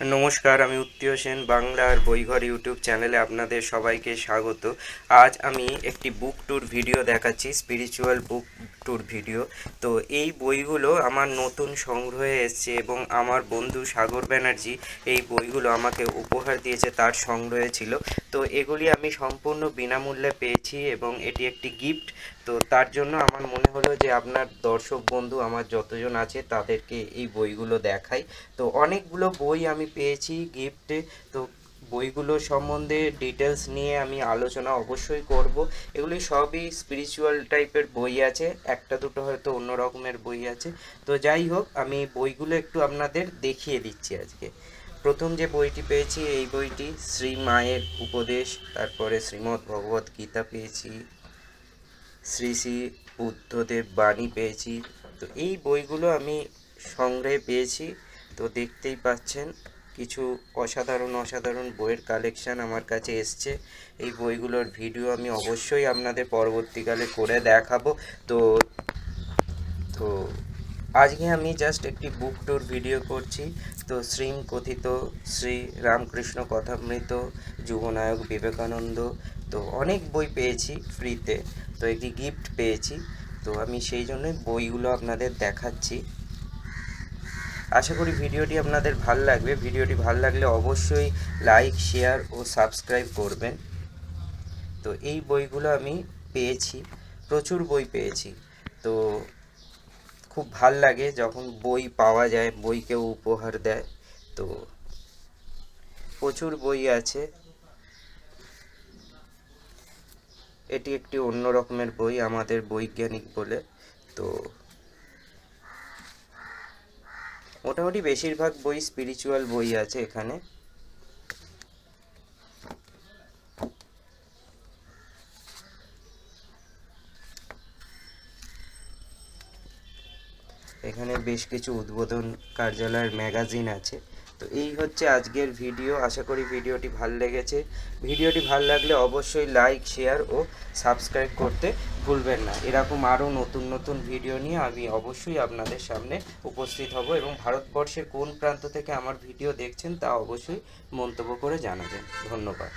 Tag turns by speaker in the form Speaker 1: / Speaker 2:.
Speaker 1: নমস্কার, আমি উত্তীয় সেন, বাংলার বইঘর ইউটিউব চ্যানেলে আপনাদের সবাইকে স্বাগত। আজ আমি একটি বুক ট্যুর ভিডিও দেখাচ্ছি স্পিরিচুয়াল বুক ট্যুর ভিডিও তো এই বইগুলো আমার নতুন সংগ্রহে এসছে এবং আমার বন্ধু সাগর ব্যানার্জি এই বইগুলো আমাকে উপহার দিয়েছে, তার সংগ্রহে ছিল। তো এগুলি আমি সম্পূর্ণ বিনামূল্যে পেয়েছি এবং এটি একটি গিফট তো তার জন্য আমার মনে হলো যে আপনার দর্শক বন্ধু, আমার যতজন আছে, তাদেরকে এই বইগুলো দেখাই। তো অনেকগুলো বই আমি পেয়েছি গিফটে তো বইগুলো সম্বন্ধে ডিটেলস নিয়ে আমি আলোচনা অবশ্যই করব। এগুলি সবই স্পিরিচুয়াল টাইপের বই আছে, একটা দুটো হয়তো অন্য রকমের বই আছে। তো যাই হোক, আমি বইগুলো একটু আপনাদের দেখিয়ে দিচ্ছি আজকে। প্রথম যে বইটি পেয়েছি, এই বইটি শ্রী মায়ের উপদেশ, তারপরে শ্রীমদ্ ভগবত গীতা পেয়েছি, শ্রী শ্রী বুদ্ধদেব বাণী পেয়েছি। তো এই বইগুলো আমি সংগ্রহে পেয়েছি। তো দেখতেই পাচ্ছেন কিছু অসাধারণ অসাধারণ বইয়ের কালেকশান আমার কাছে এসছে। এই বইগুলোর ভিডিও আমি অবশ্যই আপনাদের পরবর্তীকালে করে দেখাবো। তো তো আজকে আমি জাস্ট একটি বুক ট্যুর ভিডিও করছি। তো শ্রীম কথিত শ্রী রামকৃষ্ণ কথামৃত, যুবনায়ক বিবেকানন্দ, তো অনেক বই পেয়েছি ফ্রিতে তো। একটি গিফট পেয়েছি। তো আমি সেই জন্যই বইগুলো আপনাদের দেখাচ্ছি। আশা করি ভিডিওটি আপনাদের ভালো লাগবে। ভিডিওটি ভালো লাগলে অবশ্যই লাইক, শেয়ার ও সাবস্ক্রাইব করবেন। তো এই বইগুলো আমি পেয়েছি, প্রচুর বই পেয়েছি। তো খুব ভালো লাগে যখন বই পাওয়া যায়, বই কেউ উপহার দেয়। তো প্রচুর বই আছে। এটি একটি অন্য রকমের বই, আমাদের বৈজ্ঞানিক বলে। তো মোটামুটি বেশিরভাগ বই স্পিরিচুয়াল বই আছে এখানে। এখানে বেশ কিছু উদ্বোধন কার্যালয়ের ম্যাগাজিন আছে। তো এই হচ্ছে আজকের ভিডিও। আশা করি ভিডিওটি ভালো লেগেছে। ভিডিওটি ভালো লাগলে অবশ্যই লাইক, শেয়ার ও সাবস্ক্রাইব করতে ভুলবেন না। এরকম আরও নতুন নতুন ভিডিও নিয়ে আমি অবশ্যই আপনাদের সামনে উপস্থিত হব এবং ভারতবর্ষের কোন প্রান্ত থেকে আমার ভিডিও দেখছেন তা অবশ্যই মন্তব্য করে জানাবেন। ধন্যবাদ।